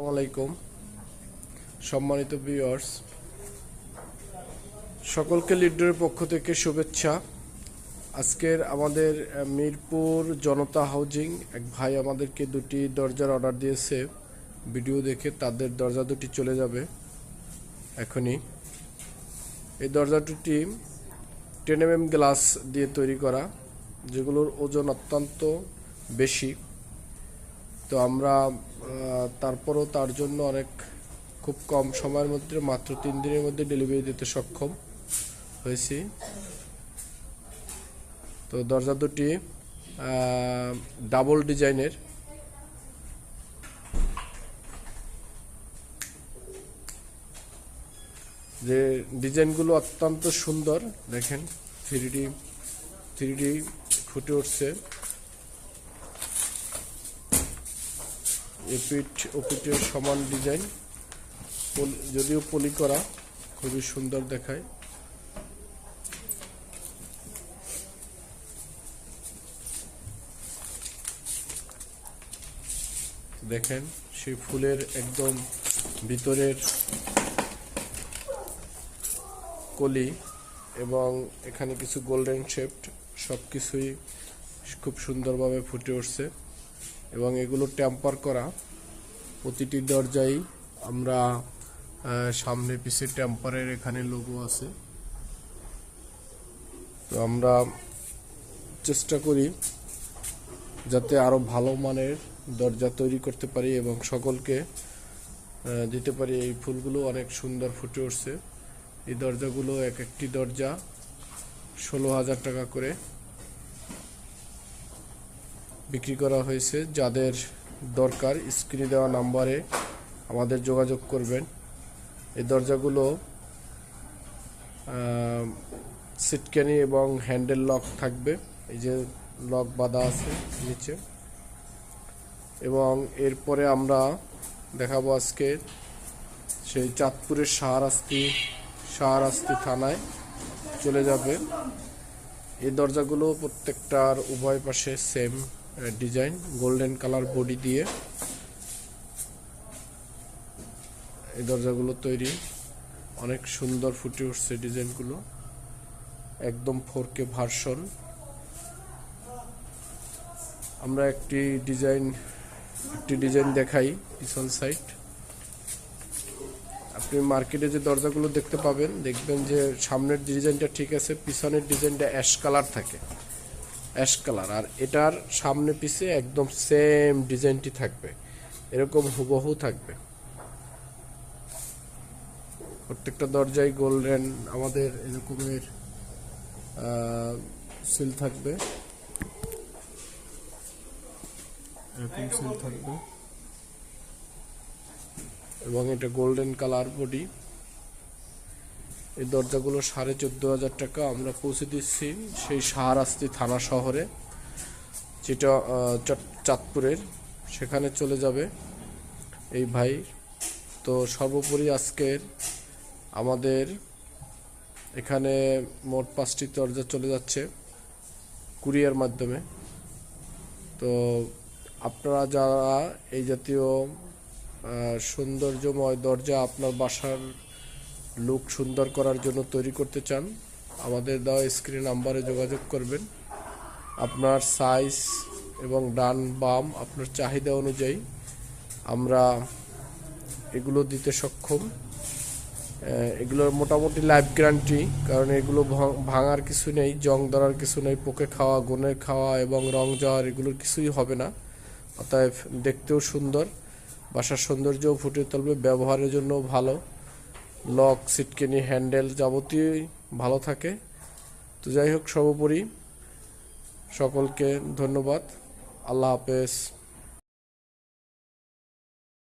আসসালামু আলাইকুম। সম্মানিত ভিউয়ার্স সকলকে লিডারের পক্ষ থেকে শুভেচ্ছা। আজকের আমাদের মিরপুর জনতা হাউজিং এক ভাই আমাদেরকে দুটি দরজার অর্ডার দিয়েছে। ভিডিও দেখে তাদের দরজা দুটি চলে যাবে, এখনই। এই দরজা দুটি টেন এম গ্লাস দিয়ে তৈরি করা, যেগুলোর ওজন অত্যন্ত বেশি। তো আমরা তারপরও তার জন্য অনেক খুব কম সময়ের মধ্যে, মাত্র তিন দিনের মধ্যে ডেলিভারি দিতে সক্ষম হয়েছি। তো দরজা দুটি ডাবল ডিজাইনের যে ডিজাইনগুলো অত্যন্ত সুন্দর, দেখেন থ্রি ডি থ্রি ডি ফুটে উঠছে। এপিট ওপিটের সমান ডিজাইন। যদিও পলি করা, খুবই সুন্দর দেখায়। দেখেন, সেই ফুলের একদম ভিতরের কলি এবং এখানে কিছু গোল্ডেন শেপড সব কিছুই খুব সুন্দরভাবে ফুটে উঠছে। এবং এগুলো ট্যাম্পার করা। প্রতিটি দরজাই আমরা সামনে পিছে ট্যাম্পারের এখানে লোগো আছে। তো আমরা চেষ্টা করি যাতে আরও ভালো মানের দরজা তৈরি করতে পারি এবং সকলকে দিতে পারি। এই ফুলগুলো অনেক সুন্দর ফুটে উঠছে। এই দরজাগুলো এক একটি দরজা ষোলো হাজার টাকা করে। বিক্রি করা হয়েছে। যাদের দরকার স্ক্রিনে দেওয়া নাম্বারে আমাদের যোগাযোগ করবেন। এই দরজাগুলো সিটকানি এবং হ্যান্ডেল লক থাকবে। এই যে লক বাঁধা আছে নিচে। এবং এরপরে আমরা দেখাবো আজকে সেই চাঁদপুরের শাহরাস্তি শাহরাস্তি থানায় চলে যাবে। এই দরজাগুলো প্রত্যেকটার উভয় পাশে same design, golden colour body দিয়ে এই দরজাগুলো তৈরি। অনেক সুন্দর ফুটে উঠছে ডিজাইনগুলো। একদম ফোর কে ভার্সন। আমরা একটি ডিজাইন একটি ডিজাইন দেখাই পিছন সাইড। আপনি মার্কেটে যে দরজাগুলো দেখতে পাবেন, দেখবেন যে সামনের ডিজাইনটা ঠিক আছে, পিছনের ডিজাইনটা অ্যাশ কালার থাকে। অ্যাশ কালার আর এটার সামনে পিছে একদম সেম ডিজাইনটি থাকবে। এরকম হুবহু থাকবে। প্রত্যেকটা দরজায় গোল্ডেন আমাদের এরকমের সিল থাকবে। এরকম সিল থাকবে। এবং এটা গোল্ডেন কালার বডি এই দরজাগুলো সাড়ে চোদ্দ হাজার টাকা আমরা পৌঁছে দিচ্ছি সেই শাহরাস্তি থানা শহরে, যেটা চাঁদপুরের। সেখানে চলে যাবে এই ভাই। তো সর্বোপরি আজকের আমাদের এখানে মোট পাঁচটি দরজা চলে যাচ্ছে কুরিয়ার মাধ্যমে। তো আপনারা যারা এই জাতীয় সৌন্দর্যময় দরজা আপনার বাসার লুক সুন্দর করার জন্য তৈরি করতে চান, আমাদের দেওয়া স্ক্রিন নাম্বারে যোগাযোগ করবেন। আপনার সাইজ এবং ডান বাম আপনার চাহিদা অনুযায়ী আমরা এগুলো দিতে সক্ষম। এগুলোর মোটামুটি লাইফ গ্যারান্টি কারণ এগুলো ভাঙার কিছু নেই জং ধরার কিছু নেই, পোকে খাওয়া গুনে খাওয়া এবং রং যাওয়ার এগুলোর কিছুই হবে না। অতএব দেখতেও সুন্দর, বাসার সৌন্দর্যও ফুটে তুলবে, ব্যবহারের জন্য ভালো। লক সিটকেনি হ্যান্ডেল যাবতীয় ভালো থাকে। তো যাই হোক সর্বোপরি সকলকে ধন্যবাদ। আল্লাহ হাফেজ।